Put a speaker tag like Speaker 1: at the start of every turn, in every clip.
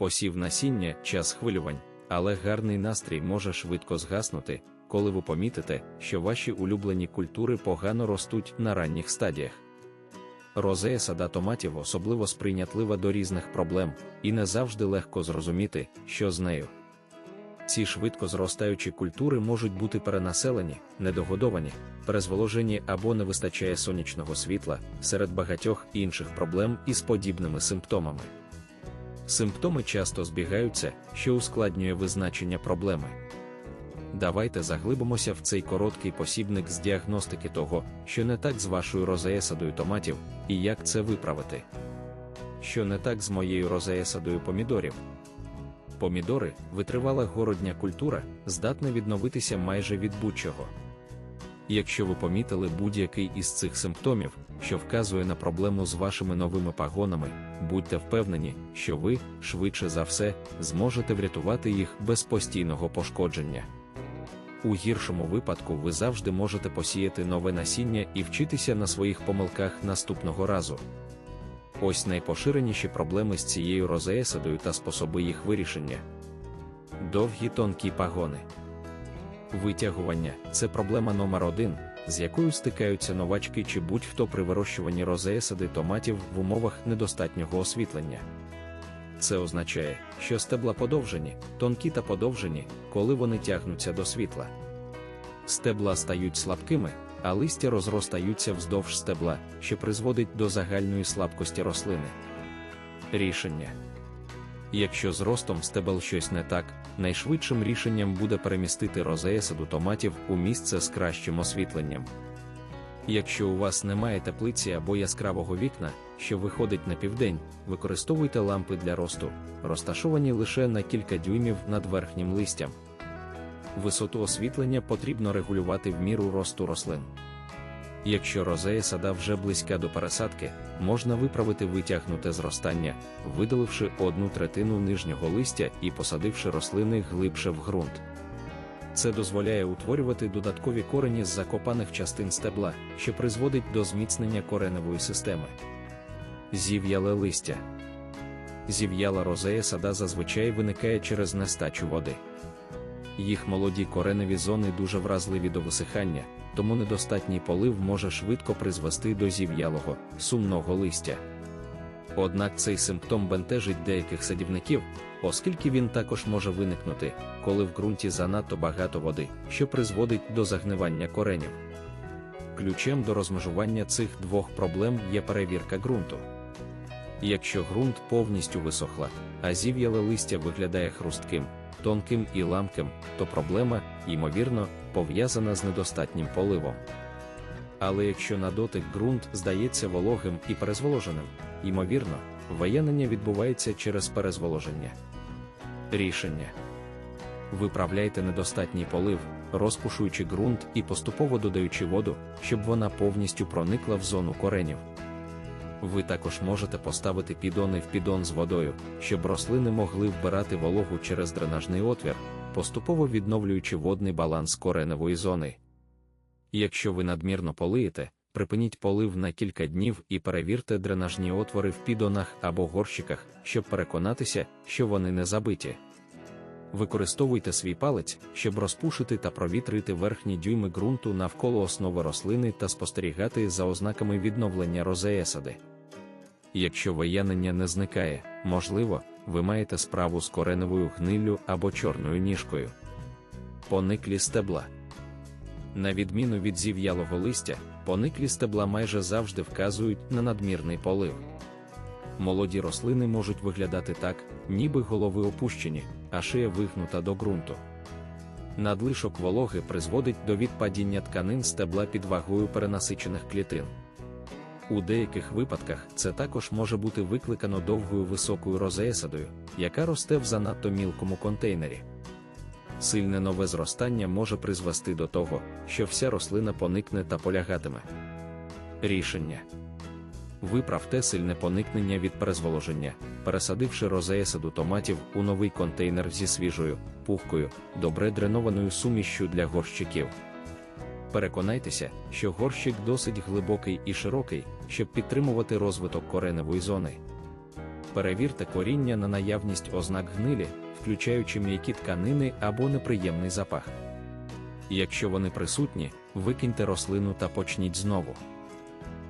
Speaker 1: Посів насіння час хвилювань, але гарний настрій може швидко згаснути, коли ви помітите, що ваші улюблені культури погано ростуть на ранніх стадіях. Розея сада томатів особливо сприйнятлива до різних проблем, і не завжди легко зрозуміти, що з нею. Ці швидко зростаючі культури можуть бути перенаселені, недогодовані, перезволожені або не вистачає сонячного світла серед багатьох інших проблем із подібними симптомами. Симптоми часто збігаються, що ускладнює визначення проблеми. Давайте заглибимося в цей короткий посібник з діагностики того, що не так з вашою розеесадою томатів, і як це виправити. Що не так з моєю розеесадою помідорів. Помідори витривала городня культура, здатна відновитися майже від будь-чого. Якщо ви помітили будь-який із цих симптомів, що вказує на проблему з вашими новими пагонами, будьте впевнені, що ви, швидше за все, зможете врятувати їх без постійного пошкодження. У гіршому випадку ви завжди можете посіяти нове насіння і вчитися на своїх помилках наступного разу. Ось найпоширеніші проблеми з цією розеесадою та способи їх вирішення. Довгі тонкі пагони. Витягування це проблема номер один, з якою стикаються новачки чи будь-хто при вирощуванні розеесади томатів в умовах недостатнього освітлення. Це означає, що стебла подовжені, тонкі та подовжені, коли вони тягнуться до світла. Стебла стають слабкими, а листя розростаються вздовж стебла, що призводить до загальної слабкості рослини. Рішення Якщо з ростом стебел щось не так, найшвидшим рішенням буде перемістити розеесаду томатів у місце з кращим освітленням. Якщо у вас немає теплиці або яскравого вікна, що виходить на південь, використовуйте лампи для росту, розташовані лише на кілька дюймів над верхнім листям. Висоту освітлення потрібно регулювати в міру росту рослин. Якщо розея сада вже близька до пересадки, можна виправити витягнуте зростання, видаливши одну третину нижнього листя і посадивши рослини глибше в ґрунт. Це дозволяє утворювати додаткові корені з закопаних частин стебла, що призводить до зміцнення кореневої системи. Зів'яле листя. Зів'яла розея сада зазвичай виникає через нестачу води. Їх молоді кореневі зони дуже вразливі до висихання, тому недостатній полив може швидко призвести до зів'ялого, сумного листя. Однак цей симптом бентежить деяких садівників, оскільки він також може виникнути, коли в ґрунті занадто багато води, що призводить до загнивання коренів. Ключем до розмежування цих двох проблем є перевірка ґрунту. Якщо ґрунт повністю висохла, а зів'яле листя виглядає хрустким, тонким і ламким, то проблема, ймовірно, пов'язана з недостатнім поливом. Але якщо на дотик ґрунт здається вологим і перезволоженим, ймовірно, виянення відбувається через перезволоження. Рішення виправляйте недостатній полив, розпушуючи ґрунт і поступово додаючи воду, щоб вона повністю проникла в зону коренів. Ви також можете поставити підони в підон з водою, щоб рослини могли вбирати вологу через дренажний отвір, поступово відновлюючи водний баланс кореневої зони. Якщо ви надмірно полиєте, припиніть полив на кілька днів і перевірте дренажні отвори в підонах або горщиках, щоб переконатися, що вони не забиті. Використовуйте свій палець, щоб розпушити та провітрити верхні дюйми ґрунту навколо основи рослини та спостерігати за ознаками відновлення розеесади. Якщо виянення не зникає, можливо, ви маєте справу з кореневою гниллю або чорною ніжкою. Пониклі стебла. На відміну від зів'ялого листя, пониклі стебла майже завжди вказують на надмірний полив. Молоді рослини можуть виглядати так, ніби голови опущені, а шия вигнута до ґрунту. Надлишок вологи призводить до відпадіння тканин стебла під вагою перенасичених клітин. У деяких випадках це також може бути викликано довгою високою розеесадою, яка росте в занадто мілкому контейнері. Сильне нове зростання може призвести до того, що вся рослина поникне та полягатиме. Рішення Виправте сильне поникнення від перезволоження, пересадивши розеесаду томатів у новий контейнер зі свіжою, пухкою, добре дренованою сумішчю для горщиків. Переконайтеся, що горщик досить глибокий і широкий, щоб підтримувати розвиток кореневої зони. Перевірте коріння на наявність ознак гнилі, включаючи м'які тканини або неприємний запах. Якщо вони присутні, викиньте рослину та почніть знову.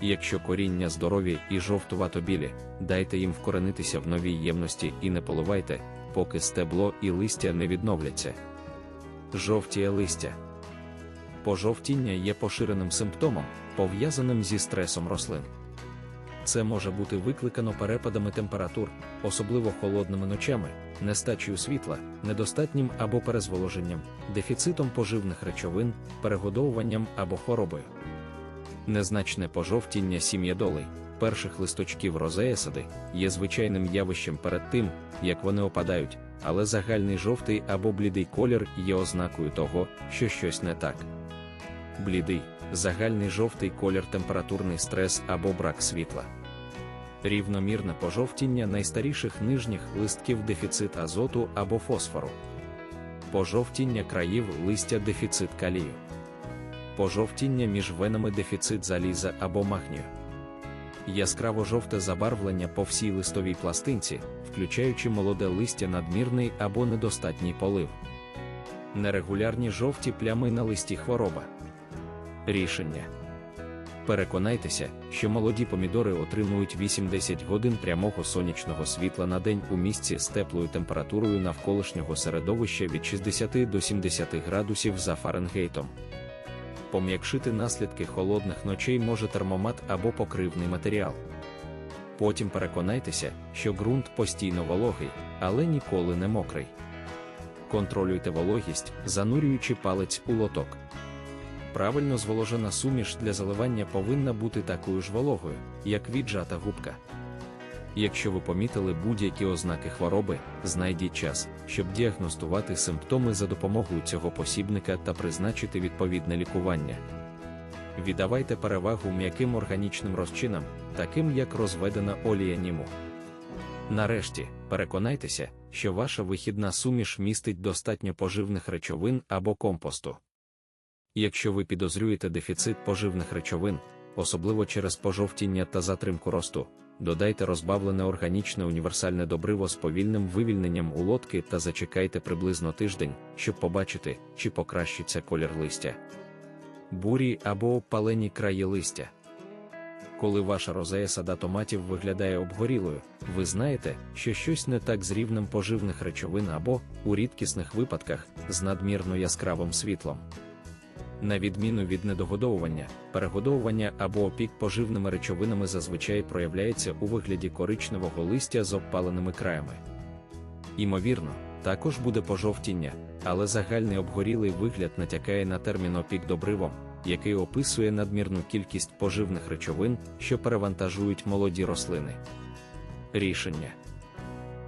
Speaker 1: Якщо коріння здорові і жовтувато-білі, дайте їм вкоренитися в новій ємності і не поливайте, поки стебло і листя не відновляться. Жовтіє листя. Пожовтіння є поширеним симптомом, пов'язаним зі стресом рослин. Це може бути викликано перепадами температур, особливо холодними ночами, нестачею світла, недостатнім або перезволоженням, дефіцитом поживних речовин, перегодовуванням або хворобою. Незначне пожовтіння сім'єдолей, перших листочків розеясади, є звичайним явищем перед тим, як вони опадають, але загальний жовтий або блідий колір є ознакою того, що щось не так. Блідий, загальний жовтий колір температурний стрес або брак світла. Рівномірне пожовтіння найстаріших нижніх листків дефіцит азоту або фосфору. Пожовтіння країв листя дефіцит калію. Пожовтіння між венами дефіцит заліза або магнію. Яскраво жовте забарвлення по всій листовій пластинці, включаючи молоде листя надмірний або недостатній полив. Нерегулярні жовті плями на листі хвороба. Рішення. Переконайтеся, що молоді помідори отримують 8-10 годин прямого сонячного світла на день у місці з теплою температурою навколишнього середовища від 60 до 70 градусів за Фаренгейтом. Пом'якшити наслідки холодних ночей може термомат або покривний матеріал. Потім переконайтеся, що ґрунт постійно вологий, але ніколи не мокрий. Контролюйте вологість, занурюючи палець у лоток. Правильно зволожена суміш для заливання повинна бути такою ж вологою, як віджата губка. Якщо ви помітили будь-які ознаки хвороби, знайдіть час, щоб діагностувати симптоми за допомогою цього посібника та призначити відповідне лікування. Віддавайте перевагу м'яким органічним розчинам, таким як розведена олія німу. Нарешті, переконайтеся, що ваша вихідна суміш містить достатньо поживних речовин або компосту. Якщо ви підозрюєте дефіцит поживних речовин, особливо через пожовтіння та затримку росту, додайте розбавлене органічне універсальне добриво з повільним вивільненням у лодки та зачекайте приблизно тиждень, щоб побачити, чи покращиться колір листя. Бурі або опалені краї листя. Коли ваша розея сада томатів виглядає обгорілою, ви знаєте, що щось не так з рівнем поживних речовин або, у рідкісних випадках, з надмірно яскравим світлом. На відміну від недогодовування, перегодовування або опік поживними речовинами зазвичай проявляється у вигляді коричневого листя з обпаленими краями. Імовірно, також буде пожовтіння, але загальний обгорілий вигляд натякає на термін опік добривом, який описує надмірну кількість поживних речовин, що перевантажують молоді рослини. Рішення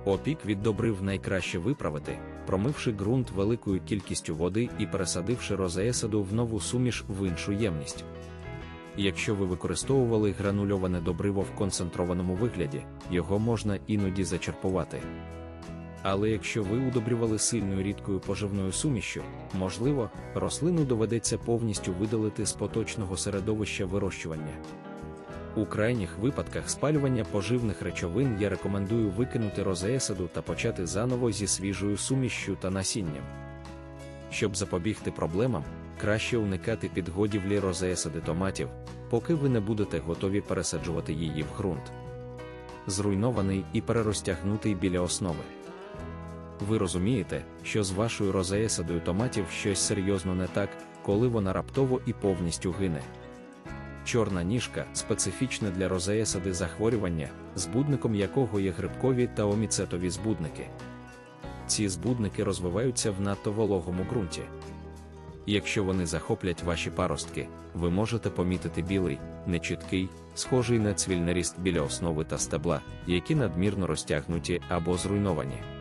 Speaker 1: Опік від добрив найкраще виправити, промивши ґрунт великою кількістю води і пересадивши розеесаду в нову суміш в іншу ємність. Якщо ви використовували гранульоване добриво в концентрованому вигляді, його можна іноді зачерпувати. Але якщо ви удобрювали сильною рідкою поживною сумішю, можливо, рослину доведеться повністю видалити з поточного середовища вирощування. У крайніх випадках спалювання поживних речовин я рекомендую викинути розеесаду та почати заново зі свіжою сумішшю та насінням. Щоб запобігти проблемам, краще уникати підгодівлі розеесади томатів, поки ви не будете готові пересаджувати її в ґрунт. Зруйнований і перерозтягнутий біля основи. Ви розумієте, що з вашою розеесадою томатів щось серйозно не так, коли вона раптово і повністю гине. Чорна ніжка специфічне для розеесади захворювання, збудником якого є грибкові та оміцетові збудники. Ці збудники розвиваються в надто вологому ґрунті. Якщо вони захоплять ваші паростки, ви можете помітити білий, нечіткий, схожий на цвільнеріст біля основи та стебла, які надмірно розтягнуті або зруйновані.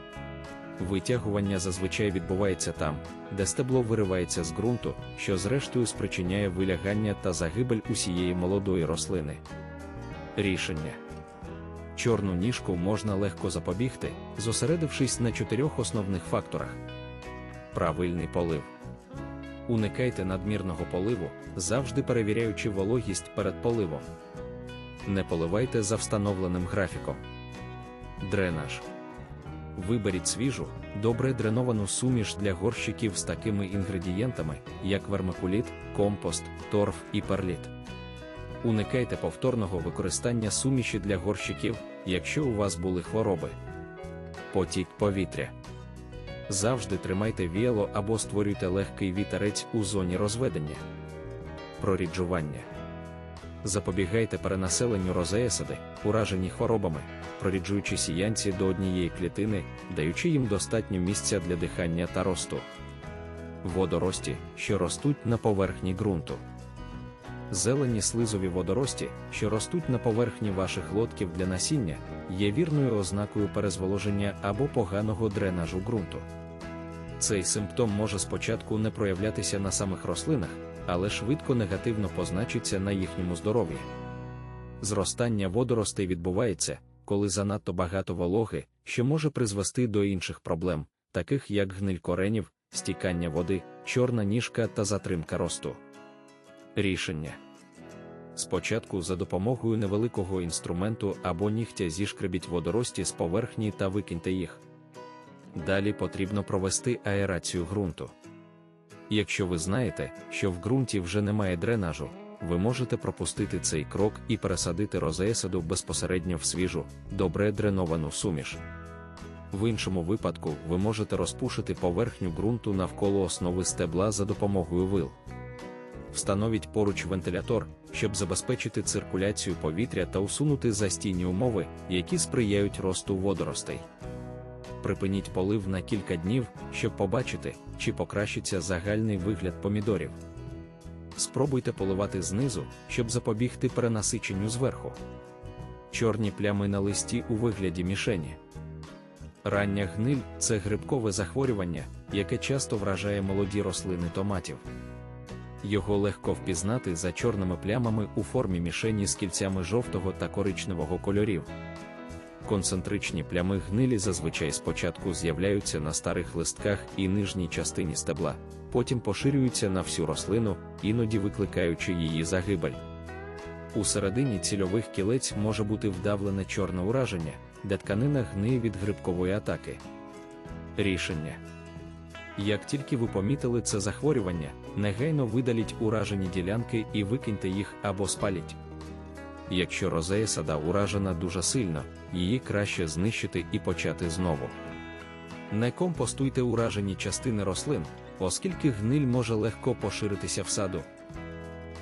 Speaker 1: Витягування зазвичай відбувається там, де стебло виривається з ґрунту, що зрештою спричиняє вилягання та загибель усієї молодої рослини. Рішення чорну ніжку можна легко запобігти, зосередившись на чотирьох основних факторах: правильний полив. Уникайте надмірного поливу, завжди перевіряючи вологість перед поливом. Не поливайте за встановленим графіком. Дренаж. Виберіть свіжу, добре дреновану суміш для горщиків з такими інгредієнтами, як вермикуліт, компост, торф і перліт. Уникайте повторного використання суміші для горщиків, якщо у вас були хвороби. Потік повітря. Завжди тримайте віяло або створюйте легкий вітерець у зоні розведення. Проріджування. Запобігайте перенаселенню розеясади, уражені хворобами, проріджуючи сіянці до однієї клітини, даючи їм достатньо місця для дихання та росту. Водорості, що ростуть на поверхні ґрунту. Зелені слизові водорості, що ростуть на поверхні ваших лотків для насіння, є вірною ознакою перезволоження або поганого дренажу ґрунту. Цей симптом може спочатку не проявлятися на самих рослинах, але швидко негативно позначиться на їхньому здоров'ї. Зростання водоростей відбувається, коли занадто багато вологи, що може призвести до інших проблем, таких як гниль коренів, стікання води, чорна ніжка та затримка росту. Рішення спочатку за допомогою невеликого інструменту або нігтя зішкребіть водорості з поверхні та викиньте їх. Далі потрібно провести аерацію ґрунту. Якщо ви знаєте, що в ґрунті вже немає дренажу, ви можете пропустити цей крок і пересадити розеясаду безпосередньо в свіжу, добре дреновану суміш. В іншому випадку ви можете розпушити поверхню ґрунту навколо основи стебла за допомогою вил. Встановіть поруч вентилятор, щоб забезпечити циркуляцію повітря та усунути застійні умови, які сприяють росту водоростей. Припиніть полив на кілька днів, щоб побачити, чи покращиться загальний вигляд помідорів. Спробуйте поливати знизу, щоб запобігти перенасиченню зверху. Чорні плями на листі у вигляді мішені. Рання гниль це грибкове захворювання, яке часто вражає молоді рослини томатів. Його легко впізнати за чорними плямами у формі мішені з кільцями жовтого та коричневого кольорів. Концентричні плями гнилі зазвичай спочатку з'являються на старих листках і нижній частині стебла, потім поширюються на всю рослину, іноді викликаючи її загибель. У середині цільових кілець може бути вдавлене чорне ураження, де тканина гниє від грибкової атаки. Рішення як тільки ви помітили це захворювання, негайно видаліть уражені ділянки і викиньте їх або спаліть. Якщо розея сада уражена дуже сильно, її краще знищити і почати знову. Не компостуйте уражені частини рослин, оскільки гниль може легко поширитися в саду.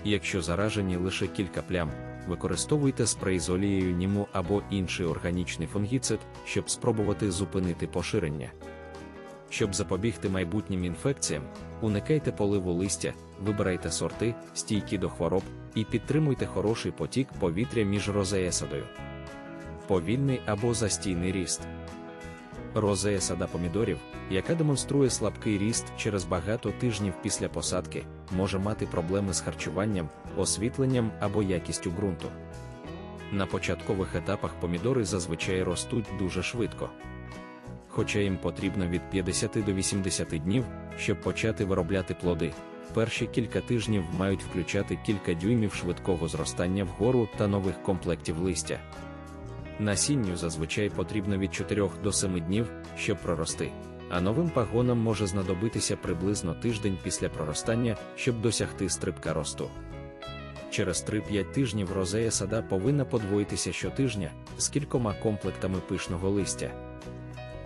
Speaker 1: Якщо заражені лише кілька плям, використовуйте спрей з олією німу або інший органічний фунгіцид, щоб спробувати зупинити поширення. Щоб запобігти майбутнім інфекціям, уникайте поливу листя, вибирайте сорти, стійкі до хвороб, і підтримуйте хороший потік повітря між розеясадою. Повільний або застійний ріст. Розея сада помідорів, яка демонструє слабкий ріст через багато тижнів після посадки, може мати проблеми з харчуванням, освітленням або якістю ґрунту. На початкових етапах помідори зазвичай ростуть дуже швидко хоча їм потрібно від 50 до 80 днів, щоб почати виробляти плоди. Перші кілька тижнів мають включати кілька дюймів швидкого зростання вгору та нових комплектів листя. Насінню зазвичай потрібно від 4 до 7 днів, щоб прорости, а новим пагонам може знадобитися приблизно тиждень після проростання, щоб досягти стрибка росту. Через 3-5 тижнів розея сада повинна подвоїтися щотижня з кількома комплектами пишного листя.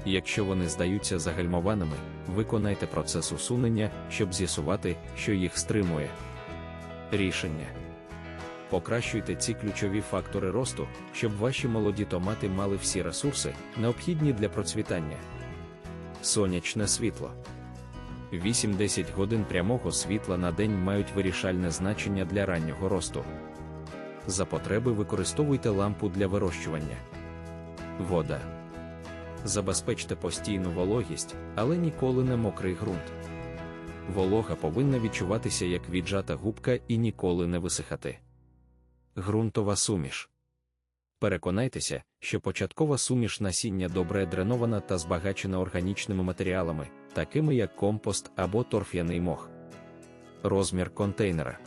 Speaker 1: Якщо вони здаються загальмованими, виконайте процес усунення, щоб з'ясувати, що їх стримує. Рішення. Покращуйте ці ключові фактори росту, щоб ваші молоді томати мали всі ресурси, необхідні для процвітання. Сонячне світло. 8-10 годин прямого світла на день мають вирішальне значення для раннього росту. За потреби використовуйте лампу для вирощування. Вода забезпечте постійну вологість, але ніколи не мокрий ґрунт. Волога повинна відчуватися як віджата губка і ніколи не висихати. Ґрунтова суміш. Переконайтеся, що початкова суміш насіння добре дренована та збагачена органічними матеріалами, такими як компост або торф'яний мох. Розмір контейнера.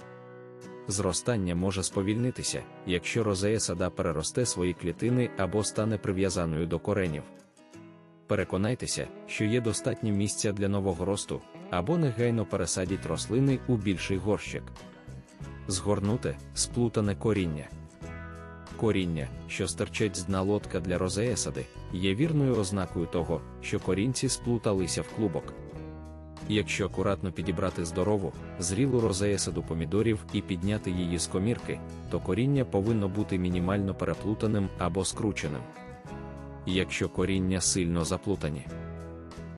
Speaker 1: Зростання може сповільнитися, якщо розея сада переросте свої клітини або стане прив'язаною до коренів. Переконайтеся, що є достатньо місця для нового росту, або негайно пересадіть рослини у більший горщик. Згорнуте, сплутане коріння. Коріння, що стирчать з дна лодка для розеясади, є вірною ознакою того, що корінці сплуталися в клубок. Якщо акуратно підібрати здорову, зрілу розеясаду помідорів і підняти її з комірки, то коріння повинно бути мінімально переплутаним або скрученим. Якщо коріння сильно заплутані,